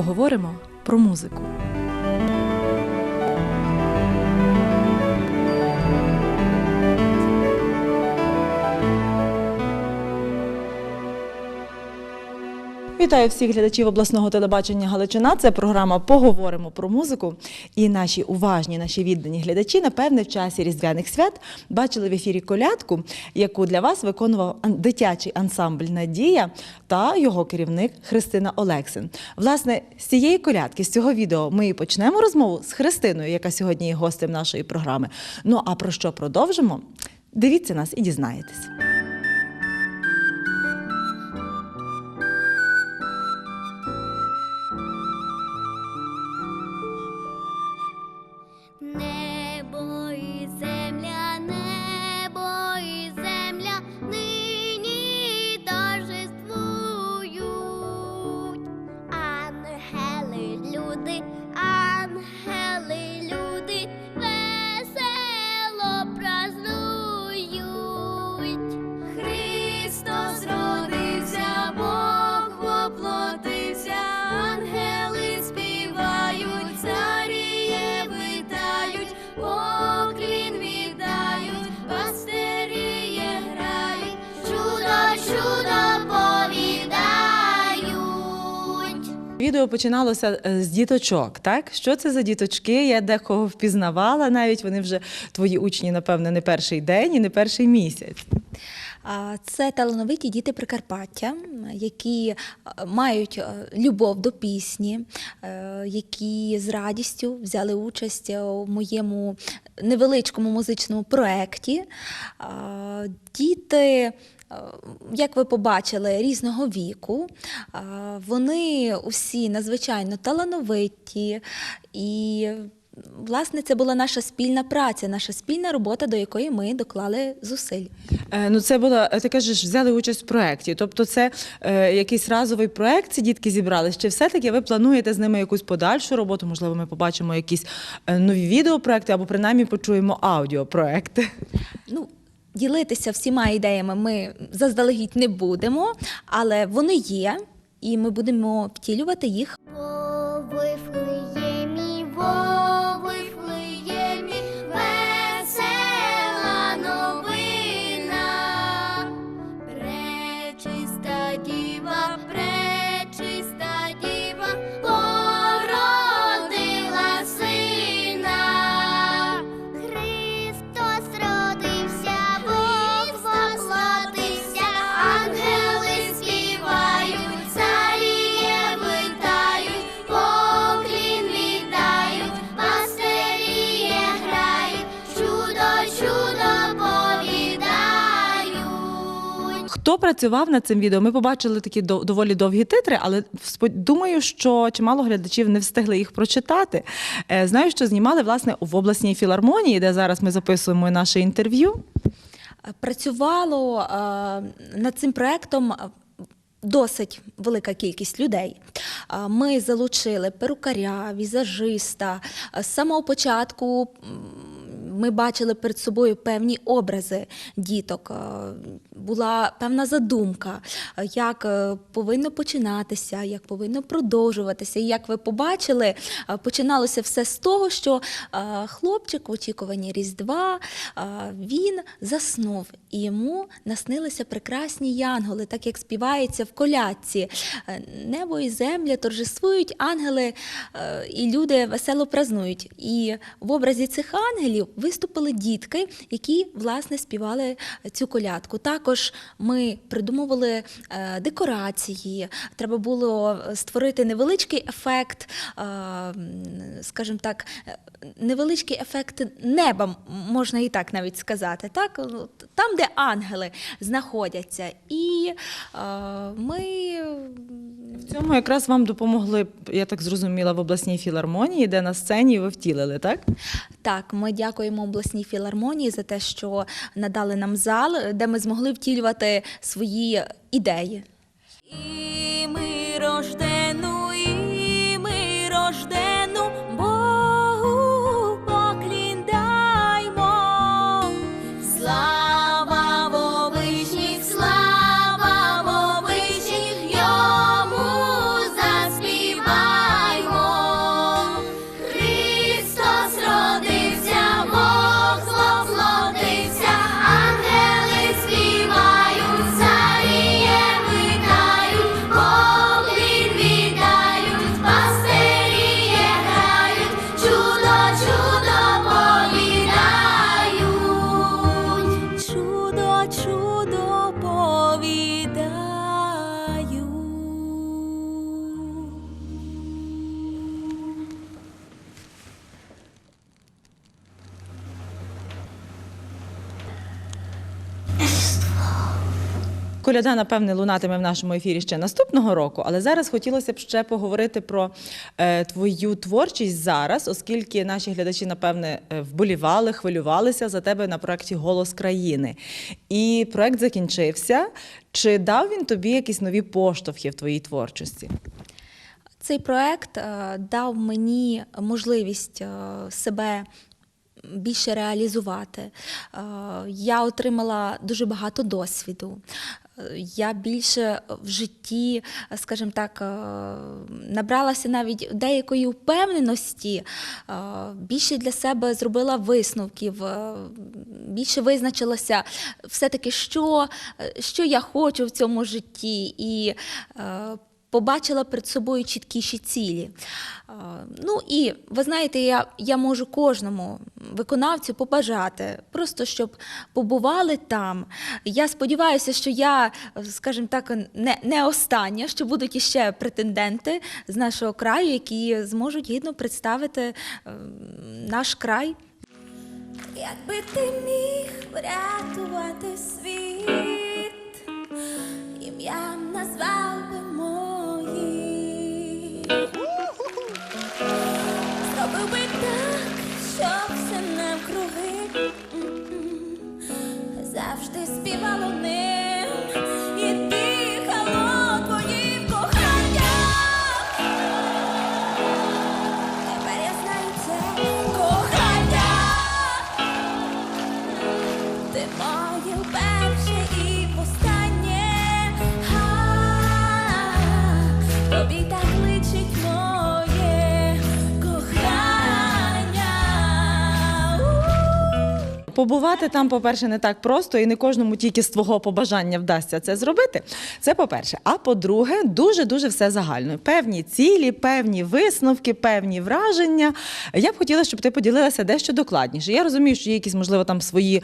поговоримо про музику. Вітаю всіх глядачів обласного телебачення Галичина. Це програма Поговоримо про музику. І наші уважні, наші віддані глядачі, напевне, в часі різдвяних свят бачили в ефірі колядку, яку для вас виконував дитячий ансамбль Надія та його керівник Христина Олексин. Власне, з цієї колядки, з цього відео, ми і почнемо розмову з Христиною, яка сьогодні є гостем нашої програми. Ну а про що продовжимо? Дивіться нас і дізнаєтесь. Відео починалося е, з діточок, так? Що це за діточки? Я декого впізнавала, навіть вони вже твої учні, напевно, не перший день і не перший місяць. Це талановиті діти Прикарпаття, які е, мають е, любов до пісні, е, які з радістю взяли участь у моєму невеличкому музичному проєкті. Діти. Як ви побачили, різного віку, вони усі надзвичайно талановиті і Власне, це була наша спільна праця, наша спільна робота, до якої ми доклали зусиль. Е, ну, це було, е, ти кажеш, взяли участь в проєкті. Тобто, це е, якийсь разовий проєкт, ці дітки зібрались. Чи все-таки ви плануєте з ними якусь подальшу роботу? Можливо, ми побачимо якісь е, нові відеопроекти або принаймні почуємо аудіопроекти. Ну, ділитися всіма ідеями ми заздалегідь не будемо, але вони є, і ми будемо втілювати їх. Хто працював над цим відео? Ми побачили такі дов- доволі довгі титри, але думаю, що чимало глядачів не встигли їх прочитати. Е, Знаю, що знімали власне в обласній філармонії, де зараз ми записуємо наше інтерв'ю. Працювало е, над цим проектом. е, Досить велика кількість людей. Ми залучили перукаря, візажиста. З самого початку ми бачили перед собою певні образи діток. Була певна задумка, е, як е, повинно починатися, як повинно продовжуватися. І як ви побачили, е, починалося все з того, що хлопчик в очікуванні Різдва він заснув, і йому наснилися прекрасні янголи, так як співається в колядці. Небо і земля торжествують, ангели і люди весело празнують. І в образі цих ангелів виступили дітки, які власне співали цю колядку. Також ми придумували е, декорації. Треба було створити невеличкий ефект, е, скажімо так, е, невеличкий ефект неба, можна і так навіть сказати. Так? Ну, Там, де ангели знаходяться. І е, ми В цьому якраз вам допомогли, я так зрозуміла, в обласній філармонії, де на сцені ви втілили, так? Так, ми дякуємо обласній філармонії за те, що надали нам зал, де ми змогли втілювати свої ідеї. І ми рождену, коляда, напевне, лунатиме в нашому ефірі ще наступного року, але зараз хотілося б ще поговорити про е, твою творчість зараз, оскільки наші глядачі, напевне, е, вболівали, хвилювалися за тебе на проєкті Голос країни. І проєкт закінчився. Чи дав він тобі якісь нові поштовхи в твоїй творчості? Цей проект е, дав мені можливість себе більше реалізувати. Я отримала дуже багато досвіду. Е, Я більше в житті, е, скажімо так, е, набралася навіть деякої впевненості, більше для себе зробила висновків, більше визначилася все-таки, що, що я хочу в цьому житті. І побачила перед собою чіткіші цілі. Ну і ви знаєте, я, я можу кожному виконавцю побажати, просто щоб побували там. Я сподіваюся, що я, скажімо так, не, не остання, що будуть іще претенденти з нашого краю, які зможуть гідно представити е, наш край. Якби ти міг врятувати світ, Побувати там, по-перше, не так просто, і не кожному тільки з твого побажання вдасться це зробити. Це по-перше. А по-друге, дуже-дуже все загально. Певні цілі, певні висновки, певні враження. Я б хотіла, щоб ти поділилася дещо докладніше. Я розумію, що є якісь, можливо, там свої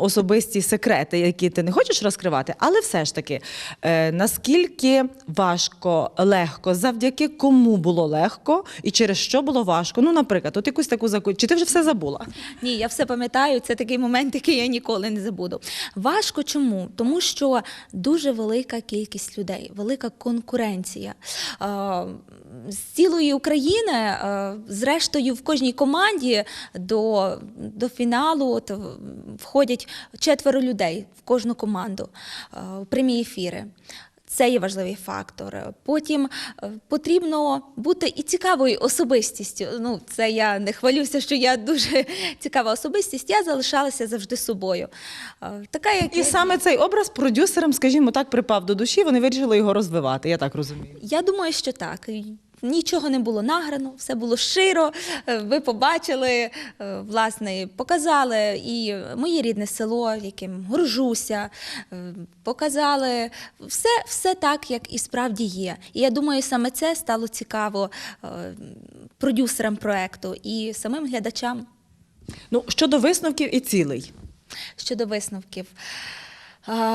особисті секрети, які ти не хочеш розкривати, але все ж таки, е, наскільки важко, легко, завдяки кому було легко і через що було важко? Ну, наприклад, от якусь таку заку... Чи ти вже все забула? Ні, я все пам'ятаю. Це такий момент, який я ніколи не забуду. Важко чому? Тому що дуже велика кількість людей, велика конкуренція. З цілої України, зрештою, в кожній команді до, до фіналу от, входять четверо людей в кожну команду в прямі ефіри. Це є важливий фактор. Потім е, потрібно бути і цікавою особистістю. Ну, це я не хвалюся, що я дуже цікава особистість. Я залишалася завжди собою. Е, Така, як І саме цей образ продюсерам, скажімо так, припав до душі. Вони вирішили його розвивати. Я так розумію. Я думаю, що так. Нічого не було награно, все було щиро. Е, Ви побачили, е, власне, показали і моє рідне село, яким горжуся. е, Показали все, все так, як і справді є. І я думаю, саме це стало цікаво продюсерам проекту і самим глядачам. Ну щодо висновків і цілей. Щодо висновків.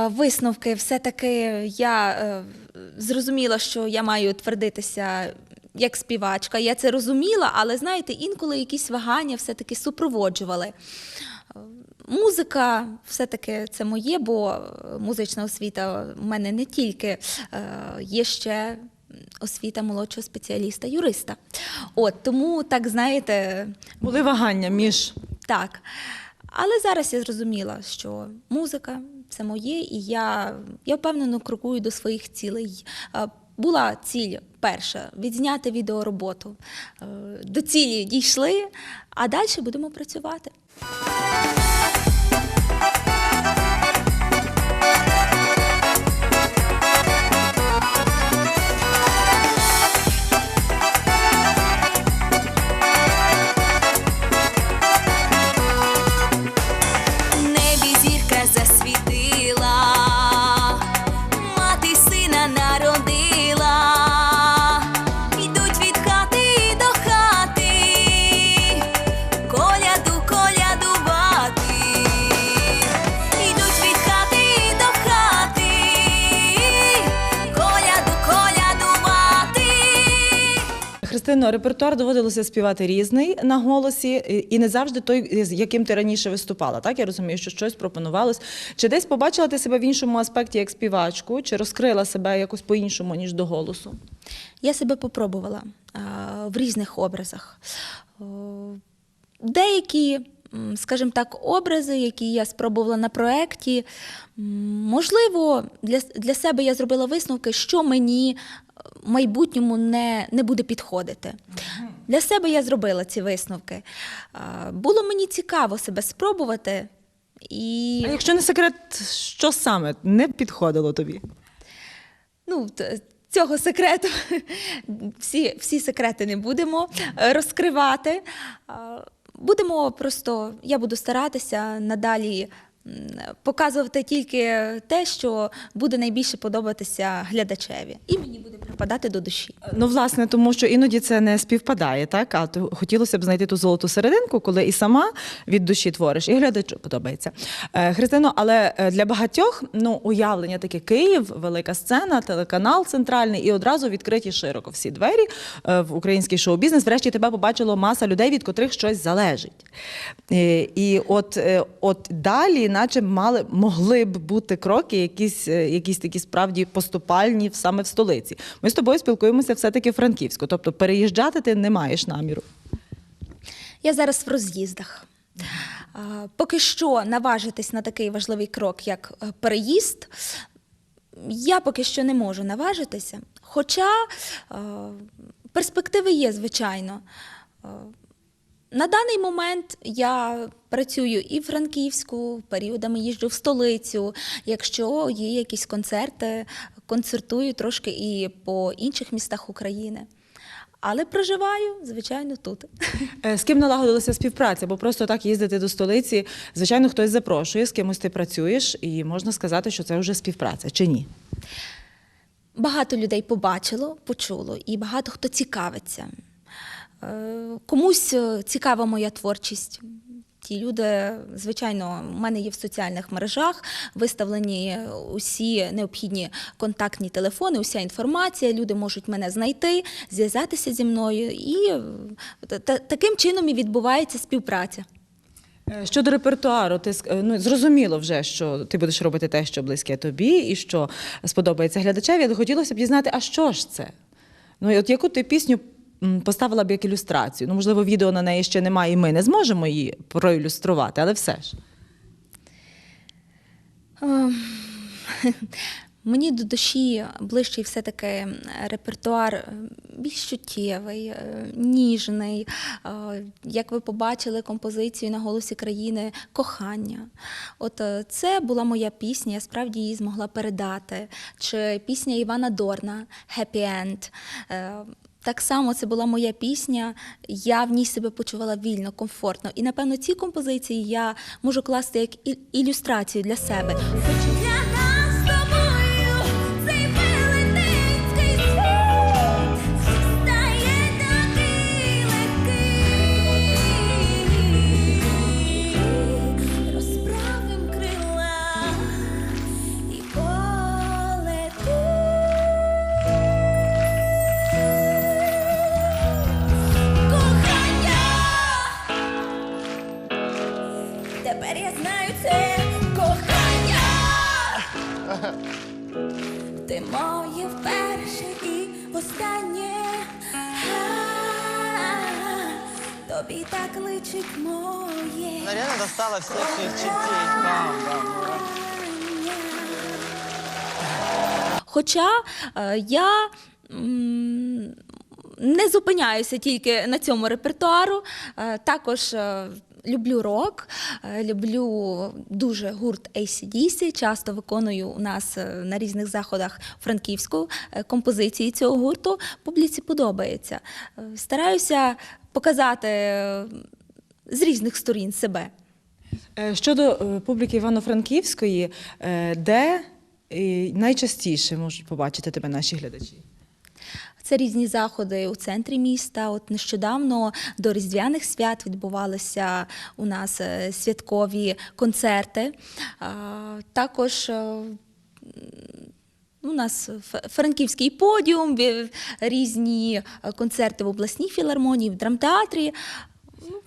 Висновки, все-таки я зрозуміла, що я маю твердитися як співачка. Я це розуміла, але знаєте, інколи якісь вагання все-таки супроводжували. Е, Музика все-таки це моє, бо музична освіта в мене не тільки е, є ще освіта молодшого спеціаліста, юриста. От тому, так знаєте, Були вагання між так. Але зараз я зрозуміла, що музика це моє, і я, я впевнено крокую до своїх цілей. Е, Була ціль перша відзняти відеороботу. Е, До цілі дійшли, а далі будемо працювати. Репертуар доводилося співати різний на голосі, і- не завжди той, з яким ти раніше виступала. Так я розумію, що щось пропонувалось. Чи десь побачила ти себе в іншому аспекті як співачку, чи розкрила себе якось по-іншому, ніж до голосу? Я себе попробувала в різних образах. Деякі, скажімо так, образи, які я спробувала на проєкті, можливо, для, для себе я зробила висновки, що мені в майбутньому не, не буде підходити. Для себе я зробила ці висновки. Було мені цікаво себе спробувати. І... А якщо не секрет, що саме не підходило тобі? Ну, цього секрету всі, всі секрети не будемо е, розкривати. Будемо просто, я буду старатися надалі показувати тільки те, що буде найбільше подобатися глядачеві, і мені буде припадати до душі. Ну, власне, тому що іноді це не співпадає, так? А то хотілося б знайти ту золоту серединку, коли і сама від душі твориш, і глядачу подобається. Е, Христино, але е, для багатьох ну, уявлення таке Київ, велика сцена, телеканал центральний, і одразу відкриті широко всі двері е, в український шоу-бізнес. Врешті тебе побачило маса людей, від котрих щось залежить. І от, от далі, наче мали, могли б бути кроки, якісь, якісь такі справді поступальні саме в столиці. Ми з тобою спілкуємося все-таки франківську, тобто переїжджати ти не маєш наміру. Я зараз в роз'їздах. Поки що наважитись на такий важливий крок, як е, переїзд, я поки що не можу наважитися. Хоча е, перспективи є, звичайно. Е, На даний момент я працюю і в Франківську, періодами їжджу в столицю. Якщо є якісь концерти, концертую трошки і по інших містах України. Але проживаю, звичайно, тут. Е, З ким налагодилася співпраця? Бо просто так їздити до столиці, звичайно, хтось запрошує, з кимось ти працюєш, і можна сказати, що це вже співпраця, чи ні? Багато людей побачило, почуло, і багато хто цікавиться. Е, Комусь е, цікава моя творчість. Ті люди, звичайно, у мене є в соціальних мережах виставлені усі необхідні контактні телефони, уся інформація. Люди можуть мене знайти, зв'язатися зі мною, і е, та- та- таким чином і відбувається співпраця. Е, Щодо репертуару, ти е, ну, зрозуміло вже, що ти будеш робити те, що близьке тобі, і що сподобається глядачеві. Хотілося б дізнати, а що ж це? Ну, і от яку ти пісню поставила б як ілюстрацію? Ну, можливо, відео на неї ще немає, і ми не зможемо її проілюструвати, але все ж. Ем, Мені до душі ближчий все-таки репертуар е, більш чуттєвий, е, ніжний. Е, Як ви побачили композицію на голосі країни кохання. От е, це була моя пісня, я справді її змогла передати. Чи пісня Івана Дорна Happy End. Так само це була моя пісня, я в ній себе почувала вільно, комфортно. І напевно ці композиції я можу класти як ілюстрацію для себе. Хоча е, я не зупиняюся тільки на цьому репертуару, е, також е, люблю рок, люблю дуже гурт ACDC, часто виконую у нас на різних заходах франківську композиції цього гурту. Публіці подобається. Стараюся показати з різних сторін себе. Е, Щодо е, публіки Івано-Франківської, е, де найчастіше можуть побачити тебе наші глядачі? Це різні заходи у центрі міста. От нещодавно до Різдвяних свят відбувалися у нас святкові концерти. Також У нас франківський подіум, різні концерти в обласній філармонії, в драмтеатрі.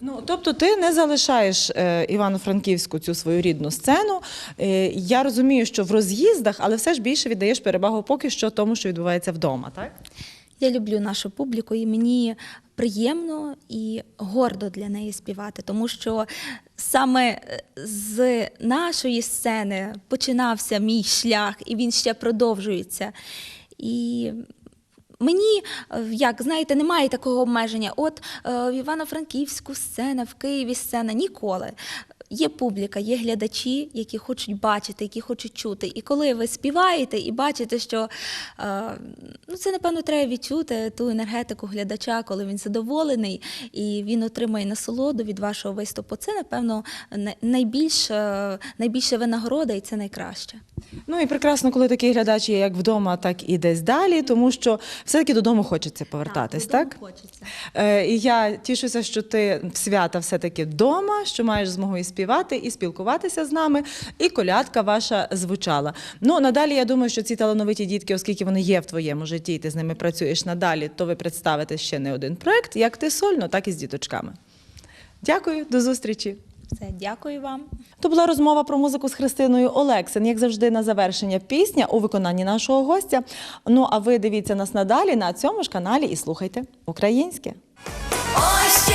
Ну, тобто ти не залишаєш е, Івано-Франківську цю свою рідну сцену. Е, я розумію, що в роз'їздах, але все ж більше віддаєш перевагу поки що тому, що відбувається вдома, так? Я люблю нашу публіку, і мені приємно і гордо для неї співати, тому що саме е, з нашої сцени починався мій шлях, і він ще продовжується. І Мені, е, як знаєте, немає такого обмеження. От е, в Івано-Франківську сцена, в Києві сцена ніколи. Є публіка, є глядачі, які хочуть бачити, які хочуть чути. І коли ви співаєте і бачите, що е, ну, це, напевно, треба відчути ту енергетику глядача, коли він задоволений і він отримує насолоду від вашого виступу. Це, напевно, най- найбільш, е, найбільша винагорода і це найкраще. Ну і прекрасно, коли такий глядач є як вдома, так і десь далі, тому що все-таки додому хочеться повертатись, так? додому хочеться. Е, і я тішуся, що ти свята все-таки вдома, що маєш змогу і співати, і спілкуватися з нами, і колядка ваша звучала. Ну, надалі я думаю, що ці талановиті дітки, оскільки вони є в твоєму житті, і ти з ними працюєш надалі, то ви представите ще не один проект, як ти сольно, так і з діточками. Дякую, до зустрічі. Все, дякую вам. То була розмова про музику з Христиною Олексин, як завжди, на завершення пісня у виконанні нашого гостя. Ну а ви дивіться нас надалі на цьому ж каналі і слухайте українське. Ось